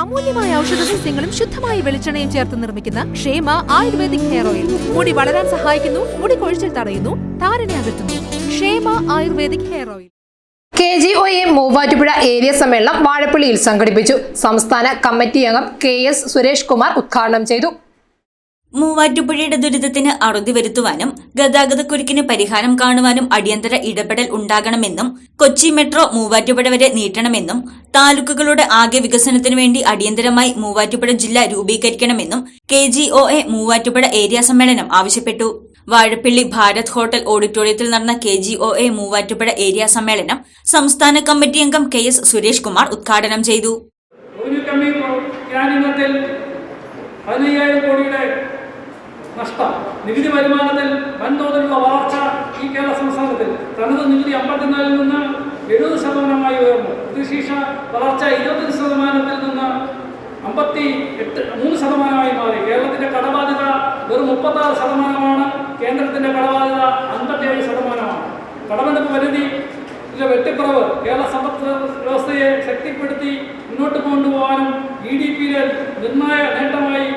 അമൂല്യമായ ഔഷധ സസ്യങ്ങളും ശുദ്ധമായ വെളിച്ചെണ്ണയും ചേർത്ത് നിർമ്മിക്കുന്ന ക്ഷേമ ആയുർവേദിക് ഹെയർ ഓയിൽ. മുടി വളരാൻ സഹായിക്കുന്നു മുടി കൊഴിച്ചിൽ തടയുന്നു താരനെ അകറ്റുന്നു. ക്ഷേമ ayurvedic hair oil. K G O A Muvattupuzha area സമ്മേളനം വാഴപ്പള്ളിയിൽ സംഘടിപ്പിച്ചു. സംസ്ഥാന കമ്മിറ്റി അംഗം കെ എസ് സുരേഷ് കുമാർ ഉദ്ഘാടനം ചെയ്തു. മൂവാറ്റുപുഴയുടെ ദുരിതത്തിന് അറുതി വരുത്തുവാനും ഗതാഗതക്കുരുക്കിന് പരിഹാരം കാണുവാനും അടിയന്തര ഇടപെടൽ ഉണ്ടാകണമെന്നും കൊച്ചി മെട്രോ മൂവാറ്റുപുഴ വരെ നീട്ടണമെന്നും താലൂക്കുകളുടെ ആകെ വികസനത്തിനു വേണ്ടി അടിയന്തരമായി മൂവാറ്റുപുഴ ജില്ല രൂപീകരിക്കണമെന്നും K G O A Muvattupuzha area സമ്മേളനം ആവശ്യപ്പെട്ടു. വാഴപ്പിള്ളി ഭാരത് ഹോട്ടൽ ഓഡിറ്റോറിയത്തിൽ നടന്ന K G O A Muvattupuzha area സമ്മേളനം സംസ്ഥാന കമ്മിറ്റി അംഗം കെ എസ് സുരേഷ് കുമാർ ഉദ്ഘാടനം ചെയ്തു. ഒരു കോടിയുടെ നഷ്ടം. നികുതി വരുമാനത്തിൽ വൻതോതിലുള്ള വളർച്ച ഈ കേരള സംസ്ഥാനത്തിൽ. തനത് നികുതി അമ്പത്തിനാലിൽ നിന്ന് എഴുപത് ശതമാനമായി ഉയർന്നു. പ്രതിശീഷ വളർച്ച ഇരുപത്തഞ്ച് ശതമാനത്തിൽ നിന്ന് അമ്പത്തി എട്ട് മൂന്ന് ശതമാനമായി മാറി. കേരളത്തിന്റെ കടബാധ്യത വെറും മുപ്പത്താറ് ശതമാനമാണ്. കേന്ദ്രത്തിന്റെ കടബാധ്യത അൻപത്തിയേഴ് ശതമാനമാണ്. കടമെടുപ്പ് പരിധി വെട്ടിക്കുറവ് കേരള സമ്പദ് വ്യവസ്ഥയെ ശക്തിപ്പെടുത്തി മുന്നോട്ട് കൊണ്ടുപോകാനും ഇ ഡി പിയിലെ നിർണായ നേട്ടമായി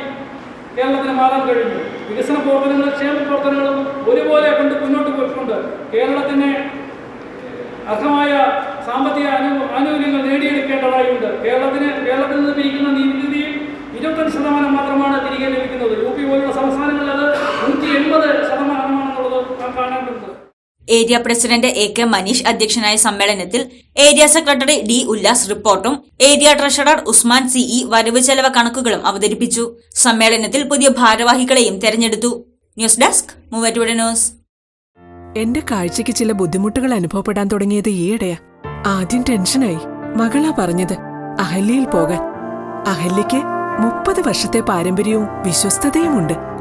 കേരളത്തിന് മാറാൻ കഴിഞ്ഞു. വികസന പ്രവർത്തനങ്ങളും ക്ഷേമ പ്രവർത്തനങ്ങളും ഒരുപോലെ കൊണ്ട് മുന്നോട്ട് പോയിട്ടുണ്ട് കേരളത്തിന് അർഹമായ സാമ്പത്തിക അനു ആനുകൂല്യങ്ങൾ നേടിയെടുക്കേണ്ടതായുണ്ട്. കേരളത്തിന് area president A K Manish അധ്യക്ഷനായ സമ്മേളനത്തിൽ ഏരിയ സെക്രട്ടറി ഡി ഉല്ലാസ് റിപ്പോർട്ടും ഏരിയ ട്രഷറർ ഉസ്മാൻ സിഇ വരവ് ചെലവ് കണക്കുകളും അവതരിപ്പിച്ചു. സമ്മേളനത്തിൽ പുതിയ ഭാരവാഹികളെയും തെരഞ്ഞെടുത്തു. News desk Muvattupuzha news. എന്റെ കാഴ്ചയ്ക്ക് ചില ബുദ്ധിമുട്ടുകൾ അനുഭവപ്പെടാൻ തുടങ്ങിയത് ഈയിടെയാ. ആദ്യം ടെൻഷനായി. മകളാ പറഞ്ഞത് അഹല്യയിൽ പോകാൻ. അഹല്യയ്ക്ക് മുപ്പത് വർഷത്തെ പാരമ്പര്യവും വിശ്വസ്തതയുമുണ്ട്.